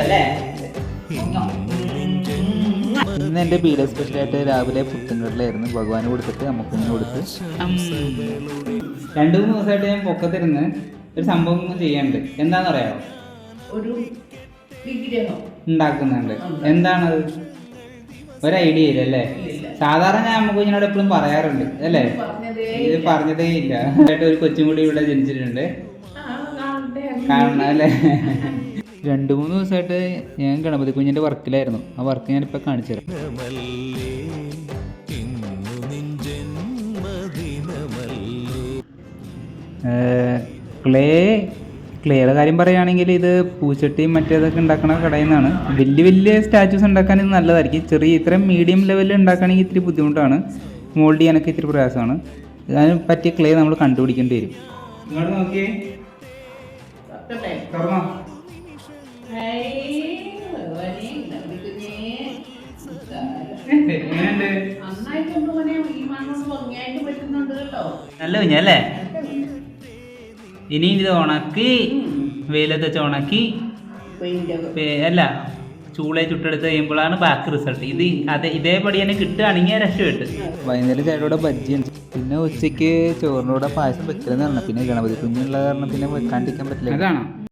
അല്ലേ? ഇന്ന് എന്റെ ബീഡ സ്പെഷ്യലായിട്ട് രാവിലെ പുട്ടുങ്കടലായിരുന്നു ഭഗവാന് കൊടുത്തിട്ട് അമ്മക്കുഞ്ഞിന് കൊടുത്ത്. രണ്ടു മൂന്ന് ദിവസമായിട്ട് ഞാൻ പൊക്കത്തിരുന്ന് ഒരു സംഭവം ഒന്നും എന്താണെന്ന് അറിയാമോ ഒരു ഉണ്ടാക്കുന്നുണ്ട്. എന്താണത്? ഒരു ഐഡിയ ഇല്ല അല്ലേ? സാധാരണ ഞാൻ നമുക്ക് അമ്മക്കുഞ്ഞിനോട് എപ്പോഴും പറയാറുണ്ട്. അല്ലേ? പറഞ്ഞതേ ഇത് പറഞ്ഞതേ ഇല്ല. ആയിട്ട് ഒരു കൊച്ചും കൂടി ഇവിടെ ജനിച്ചിട്ടുണ്ട്. കാണണം അല്ലേ രണ്ട് മൂന്ന് ദിവസമായിട്ട് ഞാൻ ഗണപതി കുഞ്ഞിന്റെ വർക്കിലായിരുന്നു. ആ വർക്ക് ഞാനിപ്പോൾ കാണിച്ചു തരാം. ക്ലേ ക്ലേയുടെ കാര്യം പറയുകയാണെങ്കിൽ ഇത് പൂച്ചട്ടിയും മറ്റേതൊക്കെ ഉണ്ടാക്കണ കടയിൽ നിന്നാണ് വലിയ വലിയ സ്റ്റാച്യൂസ് ഉണ്ടാക്കാൻ ഇത് നല്ലതായിരിക്കും. ചെറിയ ഇത്രയും മീഡിയം ലെവലിൽ ഉണ്ടാക്കുകയാണെങ്കിൽ ഇത്തിരി ബുദ്ധിമുട്ടാണ്. മോൾഡ് ചെയ്യാനൊക്കെ ഇത്തിരി പ്രയാസമാണ്. അതിന് പറ്റിയ ക്ലേ നമ്മൾ കണ്ടുപിടിക്കേണ്ടി വരും. ഇങ്ങോട്ട് നോക്കിയേ. തുറക്കട്ടെ. തുറന്നോ നല്ല കുഞ്ഞല്ലേ? ഇനി ഇത് ഉണക്കി വെയിലത്ത് വെച്ച് ഉണക്കി പേ- അല്ല ചൂളെ ചുട്ടെടുത്ത് കഴിയുമ്പോഴാണ് ബാക്ക് റിസൾട്ട് ഇത് അതെ ഇതേപടി തന്നെ കിട്ടുകയാണെങ്കിൽ രക്ഷപ്പെട്ട്. വൈകുന്നേരം ചായയുടെ ബജ്ജി പിന്നെ ഉച്ചയ്ക്ക് ചോറിനോടെ പായസം വെക്കലെന്ന് പറഞ്ഞു. പിന്നെ ഗണപതി കുഞ്ഞുള്ള കാരണം പിന്നെ വെക്കാണ്ടിരിക്കാൻ പറ്റില്ല. അതാണോ.